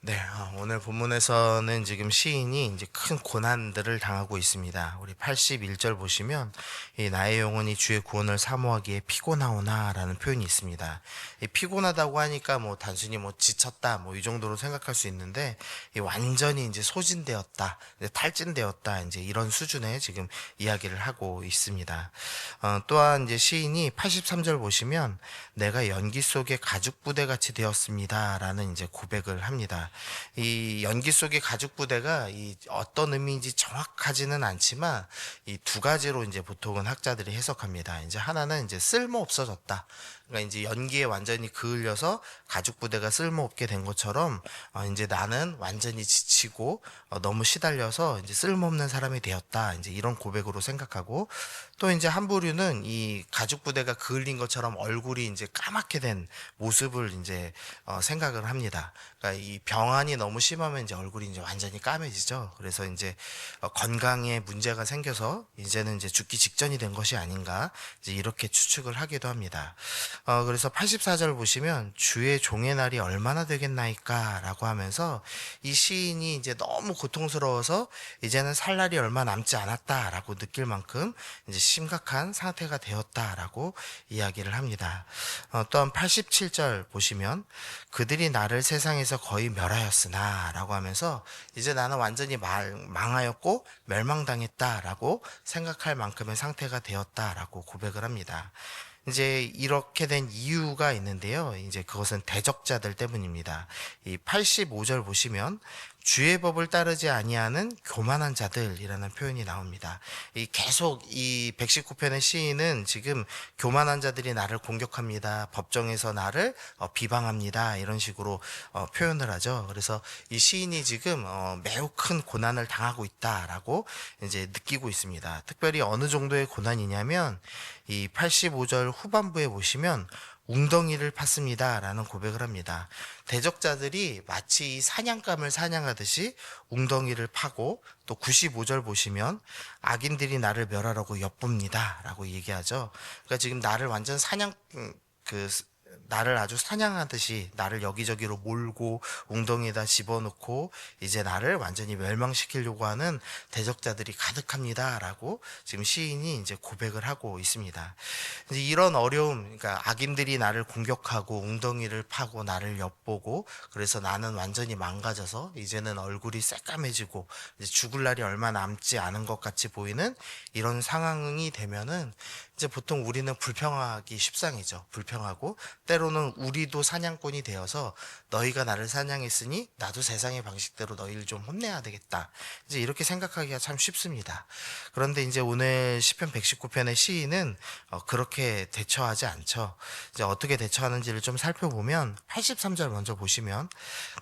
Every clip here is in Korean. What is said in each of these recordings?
네, 어, 오늘 본문에서는 지금 시인이 이제 큰 고난들을 당하고 있습니다. 우리 81절 보시면 이 나의 영혼이 주의 구원을 사모하기에 피곤하오나라는 표현이 있습니다. 이 피곤하다고 하니까 뭐 단순히 뭐 지쳤다 뭐 이 정도로 생각할 수 있는데 이 완전히 이제 소진되었다, 이제 탈진되었다 이제 이런 수준의 지금 이야기를 하고 있습니다. 어, 또한 이제 시인이 83절 보시면 내가 연기 속에 가죽 부대 같이 되었습니다라는 이제 고백을 합니다. 이 연기 속의 가죽 부대가 이 어떤 의미인지 정확하지는 않지만 이 두 가지로 이제 보통은 학자들이 해석합니다. 이제 하나는 이제 쓸모 없어졌다. 그러니까 이제 연기에 완전히 그을려서 가죽 부대가 쓸모없게 된 것처럼 어 이제 나는 완전히 지치고 어 너무 시달려서 이제 쓸모없는 사람이 되었다. 이제 이런 고백으로 생각하고 또 이제 한 부류는 이 가죽 부대가 그을린 것처럼 얼굴이 이제 까맣게 된 모습을 이제 어 생각을 합니다. 그러니까 이 병환이 너무 심하면 이제 얼굴이 이제 완전히 까매지죠. 그래서 이제 어 건강에 문제가 생겨서 이제는 이제 죽기 직전이 된 것이 아닌가 이제 이렇게 추측을 하기도 합니다. 어, 그래서 84절 보시면 주의 종의 날이 얼마나 되겠나이까라고 하면서 이 시인이 이제 너무 고통스러워서 이제는 살 날이 얼마 남지 않았다라고 느낄 만큼 이제 심각한 상태가 되었다라고 이야기를 합니다. 어, 또한 87절 보시면 그들이 나를 세상에서 거의 멸하였으나라고 하면서 이제 나는 완전히 말, 망하였고 멸망당했다라고 생각할 만큼의 상태가 되었다라고 고백을 합니다. 이제 이렇게 된 이유가 있는데요. 이제 그것은 대적자들 때문입니다. 이 85절 보시면 주의 법을 따르지 아니하는 교만한 자들이라는 표현이 나옵니다. 이 계속 이 119편의 시인은 지금 교만한 자들이 나를 공격합니다. 법정에서 나를 어, 비방합니다. 이런 식으로 어, 표현을 하죠. 그래서 이 시인이 지금 어, 매우 큰 고난을 당하고 있다라고 이제 느끼고 있습니다. 특별히 어느 정도의 고난이냐면 이 85절 후반부에 보시면 웅덩이를 팠습니다. 라는 고백을 합니다. 대적자들이 마치 이 사냥감을 사냥하듯이 웅덩이를 파고 또 95절 보시면 악인들이 나를 멸하라고 엿봅니다. 라고 얘기하죠. 그러니까 지금 나를 완전 사냥, 음, 그, 나를 아주 사냥하듯이 나를 여기저기로 몰고 웅덩이에다 집어넣고 이제 나를 완전히 멸망시키려고 하는 대적자들이 가득합니다라고 지금 시인이 이제 고백을 하고 있습니다. 이제 이런 어려움, 그러니까 악인들이 나를 공격하고 웅덩이를 파고 나를 엿보고 그래서 나는 완전히 망가져서 이제는 얼굴이 새까매지고 이제 죽을 날이 얼마 남지 않은 것 같이 보이는 이런 상황이 되면은 이제 보통 우리는 불평하기 십상이죠. 불평하고 때로는 우리도 사냥꾼이 되어서 너희가 나를 사냥했으니 나도 세상의 방식대로 너희를 좀 혼내야 되겠다. 이제 이렇게 생각하기가 참 쉽습니다. 그런데 이제 오늘 시편 119편의 시인은 어, 그렇게 대처하지 않죠. 이제 어떻게 대처하는지를 좀 살펴보면 83절 먼저 보시면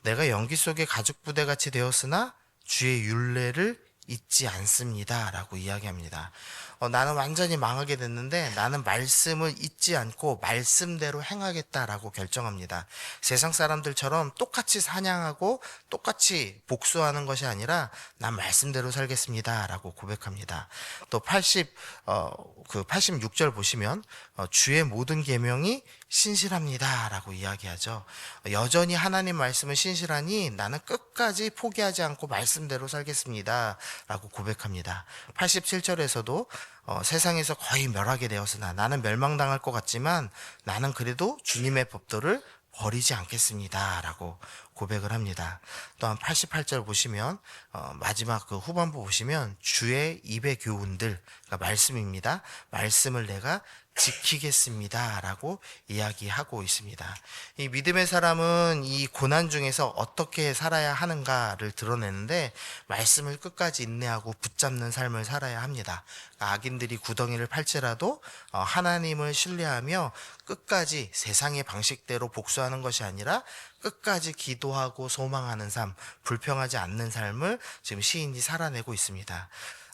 내가 연기 속에 가죽 부대 같이 되었으나 주의 윤례를 잊지 않습니다 라고 이야기합니다. 어, 나는 완전히 망하게 됐는데 나는 말씀을 잊지 않고 말씀대로 행하겠다라고 결정합니다. 세상 사람들처럼 똑같이 사냥하고 똑같이 복수하는 것이 아니라 난 말씀대로 살겠습니다라고 고백합니다. 또 80, 어, 그 86절 보시면 어, 주의 모든 계명이 신실합니다라고 이야기하죠. 여전히 하나님 말씀은 신실하니 나는 끝까지 포기하지 않고 말씀대로 살겠습니다라고 고백합니다. 87절에서도 어, 세상에서 거의 멸하게 되었으나 나는 멸망당할 것 같지만 나는 그래도 주님의 법도를 버리지 않겠습니다. 라고 고백을 합니다. 또한 88절 보시면, 어, 마지막 그 후반부 보시면, 주의 입의 교훈들, 그러니까 말씀입니다. 말씀을 내가 지키겠습니다. 라고 이야기하고 있습니다. 이 믿음의 사람은 이 고난 중에서 어떻게 살아야 하는가를 드러내는데 말씀을 끝까지 인내하고 붙잡는 삶을 살아야 합니다. 악인들이 구덩이를 팔지라도 어, 하나님을 신뢰하며 끝까지 세상의 방식대로 복수하는 것이 아니라 끝까지 기도하고 소망하는 삶, 불평하지 않는 삶을 지금 시인이 살아내고 있습니다.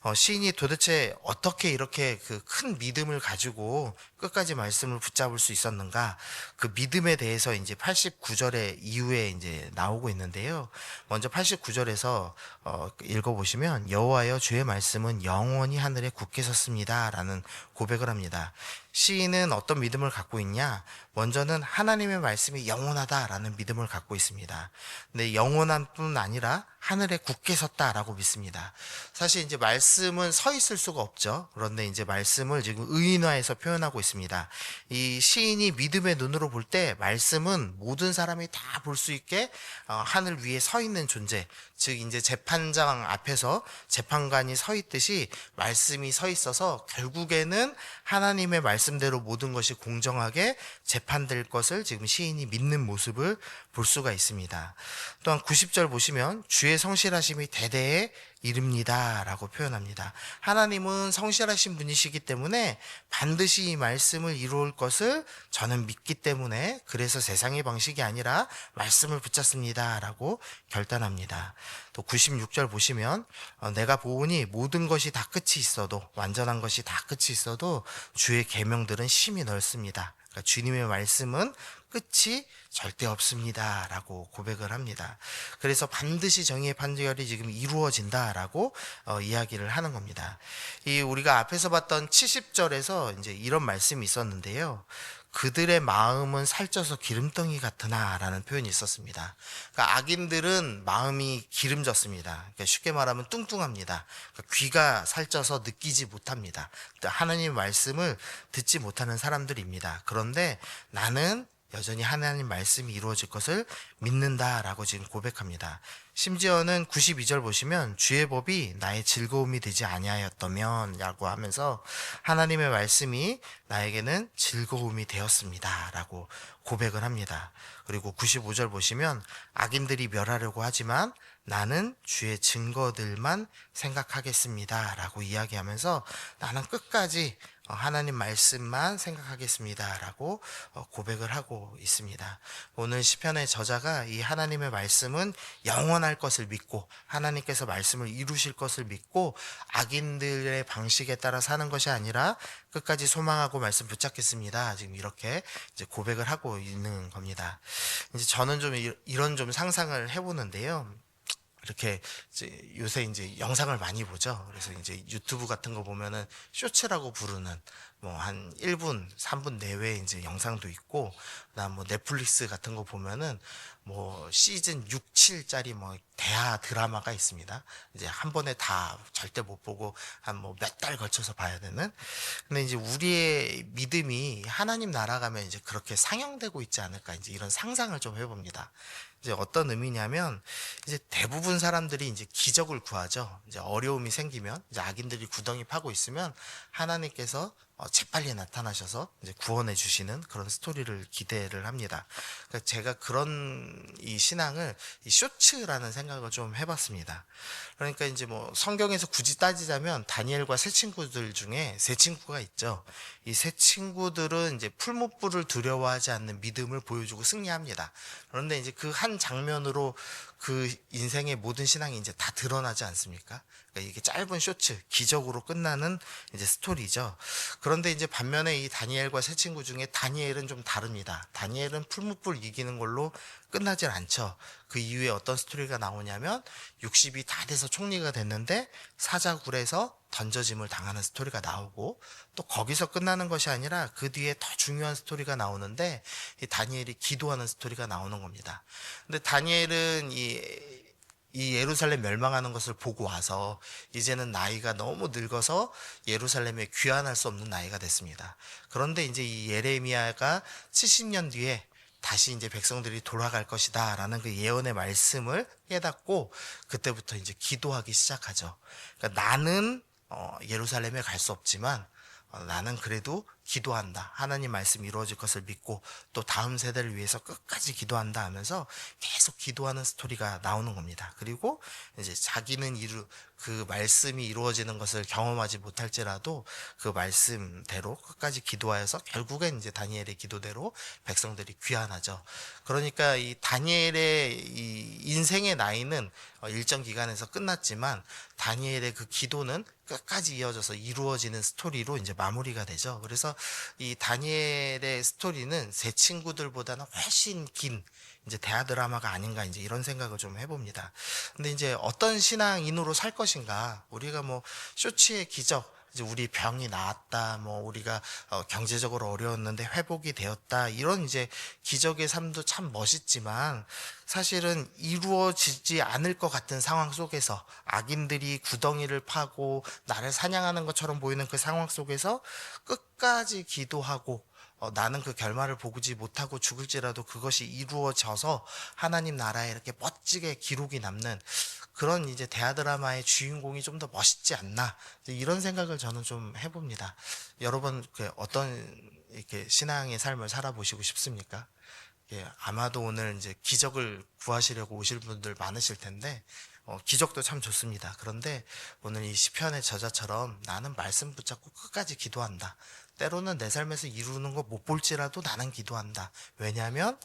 어, 시인이 도대체 어떻게 이렇게 그 큰 믿음을 가지고 끝까지 말씀을 붙잡을 수 있었는가? 그 믿음에 대해서 이제 89절의 이후에 이제 나오고 있는데요. 먼저 89절에서 어, 읽어보시면 여호와여 주의 말씀은 영원히 하늘에 굳게 섰습니다라는 고백을 합니다. 시인은 어떤 믿음을 갖고 있냐? 먼저는 하나님의 말씀이 영원하다라는 믿음을 갖고 있습니다. 근데 영원한 뿐 아니라 하늘에 굳게 섰다라고 믿습니다. 사실 이제 말씀은 서 있을 수가 없죠. 그런데 이제 말씀을 지금 의인화해서 표현하고 있습니다. 이 시인이 믿음의 눈으로 볼 때 말씀은 모든 사람이 다 볼 수 있게 어, 하늘 위에 서 있는 존재. 즉 이제 재판장 앞에서 재판관이 서 있듯이 말씀이 서 있어서 결국에는 하나님의 말씀 대로 모든 것이 공정하게 재판될 것을 지금 시인이 믿는 모습을 볼 수가 있습니다. 또한 90절 보시면 주의 성실하심이 대대에 이릅니다. 라고 표현합니다. 하나님은 성실하신 분이시기 때문에 반드시 이 말씀을 이루올 것을 저는 믿기 때문에 그래서 세상의 방식이 아니라 말씀을 붙잡습니다. 라고 결단합니다. 또 96절 보시면 어, 내가 보오니 모든 것이 다 끝이 있어도 완전한 것이 다 끝이 있어도 주의 계명들은 심히 넓습니다. 그러니까 주님의 말씀은 끝이 절대 없습니다. 라고 고백을 합니다. 그래서 반드시 정의의 판결이 지금 이루어진다라고 어, 이야기를 하는 겁니다. 이 우리가 앞에서 봤던 70절에서 이제 이런 말씀이 있었는데요. 그들의 마음은 살쪄서 기름덩이 같으나라는 표현이 있었습니다. 그러니까 악인들은 마음이 기름졌습니다. 그러니까 쉽게 말하면 뚱뚱합니다. 그러니까 귀가 살쪄서 느끼지 못합니다. 하나님의 말씀을 듣지 못하는 사람들입니다. 그런데 나는 여전히 하나님 말씀이 이루어질 것을 믿는다라고 지금 고백합니다. 심지어는 92절 보시면 주의 법이 나의 즐거움이 되지 아니하였다면라고 하면서 하나님의 말씀이 나에게는 즐거움이 되었습니다라고 고백을 합니다. 그리고 95절 보시면 악인들이 멸하려고 하지만 나는 주의 증거들만 생각하겠습니다라고 이야기하면서 나는 끝까지 어, 하나님 말씀만 생각하겠습니다라고 어, 고백을 하고 있습니다. 오늘 시편의 저자가 이 하나님의 말씀은 영원할 것을 믿고 하나님께서 말씀을 이루실 것을 믿고 악인들의 방식에 따라 사는 것이 아니라 끝까지 소망하고 말씀 붙잡겠습니다. 지금 이렇게 이제 고백을 하고 있는 겁니다. 이제 저는 좀 이런 좀 상상을 해보는데요. 이렇게 이제 요새 이제 영상을 많이 보죠. 그래서 이제 유튜브 같은 거 보면은 쇼츠라고 부르는 뭐한 1분, 3분 내외 이제 영상도 있고, 그다음 뭐 넷플릭스 같은 거 보면은 뭐 시즌 6, 7짜리 뭐 대하 드라마가 있습니다. 이제 한 번에 다 절대 못 보고 한 뭐 몇 달 걸쳐서 봐야 되는. 근데 이제 우리의 믿음이 하나님 나라 가면 이제 그렇게 상영되고 있지 않을까 이제 이런 상상을 좀 해봅니다. 이제 어떤 의미냐면 이제 대부분 사람들이 이제 기적을 구하죠. 이제 어려움이 생기면 이제 악인들이 구덩이 파고 있으면 하나님께서 어, 재빨리 나타나셔서 이제 구원해 주시는 그런 스토리를 기대를 합니다. 그러니까 제가 그런 이 신앙을 이 쇼츠라는 생각을 좀 해봤습니다. 그러니까 이제 뭐 성경에서 굳이 따지자면 다니엘과 세 친구들 중에 세 친구가 있죠. 이 세 친구들은 이제 풀무불을 두려워하지 않는 믿음을 보여주고 승리합니다. 그런데 이제 그 한 장면으로 그 인생의 모든 신앙이 이제 다 드러나지 않습니까? 그러니까 이게 짧은 쇼츠, 기적으로 끝나는 이제 스토리죠. 그런데 이제 반면에 이 다니엘과 세 친구 중에 다니엘은 좀 다릅니다. 다니엘은 풀무불 이기는 걸로 끝나질 않죠. 그 이후에 어떤 스토리가 나오냐면 60이 다 돼서 총리가 됐는데 사자굴에서 던져짐을 당하는 스토리가 나오고 또 거기서 끝나는 것이 아니라 그 뒤에 더 중요한 스토리가 나오는데 이 다니엘이 기도하는 스토리가 나오는 겁니다. 근데 다니엘은 이, 이 예루살렘 멸망하는 것을 보고 와서 이제는 나이가 너무 늙어서 예루살렘에 귀환할 수 없는 나이가 됐습니다. 그런데 이제 이 예레미야가 70년 뒤에 다시 이제 백성들이 돌아갈 것이다 라는 그 예언의 말씀을 깨닫고 그때부터 이제 기도하기 시작하죠. 그러니까 나는 어, 예루살렘에 갈 수 없지만 어, 나는 그래도 기도한다. 하나님 말씀 이루어질 것을 믿고 또 다음 세대를 위해서 끝까지 기도한다 하면서 계속 기도하는 스토리가 나오는 겁니다. 그리고 이제 자기는 이루 그 말씀이 이루어지는 것을 경험하지 못할지라도 그 말씀대로 끝까지 기도하여서 결국엔 이제 다니엘의 기도대로 백성들이 귀환하죠. 그러니까 이 다니엘의 이 인생의 나이는 어, 일정 기간에서 끝났지만 다니엘의 그 기도는 끝까지 이어져서 이루어지는 스토리로 이제 마무리가 되죠. 그래서 이 다니엘의 스토리는 제 친구들보다는 훨씬 긴 이제 대하 드라마가 아닌가 이제 이런 생각을 좀 해봅니다. 근데 이제 어떤 신앙인으로 살 것인가 우리가 뭐 쇼츠의 기적 이제 우리 병이 나았다, 뭐 우리가 어, 경제적으로 어려웠는데 회복이 되었다 이런 이제 기적의 삶도 참 멋있지만 사실은 이루어지지 않을 것 같은 상황 속에서 악인들이 구덩이를 파고 나를 사냥하는 것처럼 보이는 그 상황 속에서 끝까지 기도하고 어, 나는 그 결말을 보지 못하고 죽을지라도 그것이 이루어져서 하나님 나라에 이렇게 멋지게 기록이 남는 그런 이제 대하 드라마의 주인공이 좀 더 멋있지 않나 이런 생각을 저는 좀 해봅니다. 여러분 그 어떤 이렇게 신앙의 삶을 살아보시고 싶습니까? 예, 아마도 오늘 이제 기적을 구하시려고 오실 분들 많으실 텐데 어, 기적도 참 좋습니다. 그런데 오늘 이 시편의 저자처럼 나는 말씀 붙잡고 끝까지 기도한다. 때로는 내 삶에서 이루는 거 못 볼지라도 나는 기도한다. 왜냐하면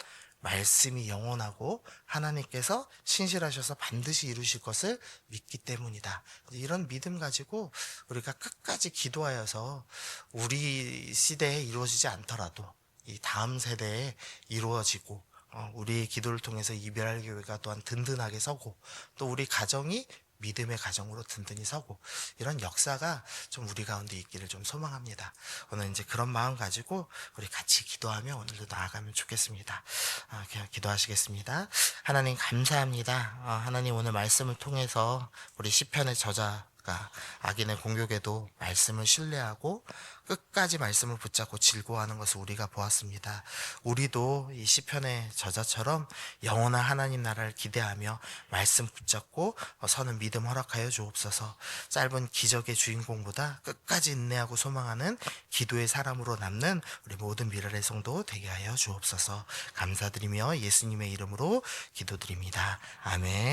말씀이 영원하고 하나님께서 신실하셔서 반드시 이루실 것을 믿기 때문이다. 이런 믿음 가지고 우리가 끝까지 기도하여서 우리 시대에 이루어지지 않더라도 이 다음 세대에 이루어지고 어, 우리의 기도를 통해서 이별할 교회가 또한 든든하게 서고 또 우리 가정이 믿음의 가정으로 든든히 서고 이런 역사가 좀 우리 가운데 있기를 좀 소망합니다. 오늘 이제 그런 마음 가지고 우리 같이 기도하며 오늘도 나아가면 좋겠습니다. 아, 기- 기도하시겠습니다. 하나님 감사합니다. 아, 하나님 오늘 말씀을 통해서 우리 시편의 저자 가 악인의 공격에도 말씀을 신뢰하고 끝까지 말씀을 붙잡고 질고하는 것을 우리가 보았습니다. 우리도 이 시편의 저자처럼 영원한 하나님 나라를 기대하며 말씀 붙잡고 서는 믿음 허락하여 주옵소서. 짧은 기적의 주인공보다 끝까지 인내하고 소망하는 기도의 사람으로 남는 우리 모든 미랄의 성도 되게 하여 주옵소서. 감사드리며 예수님의 이름으로 기도드립니다. 아멘.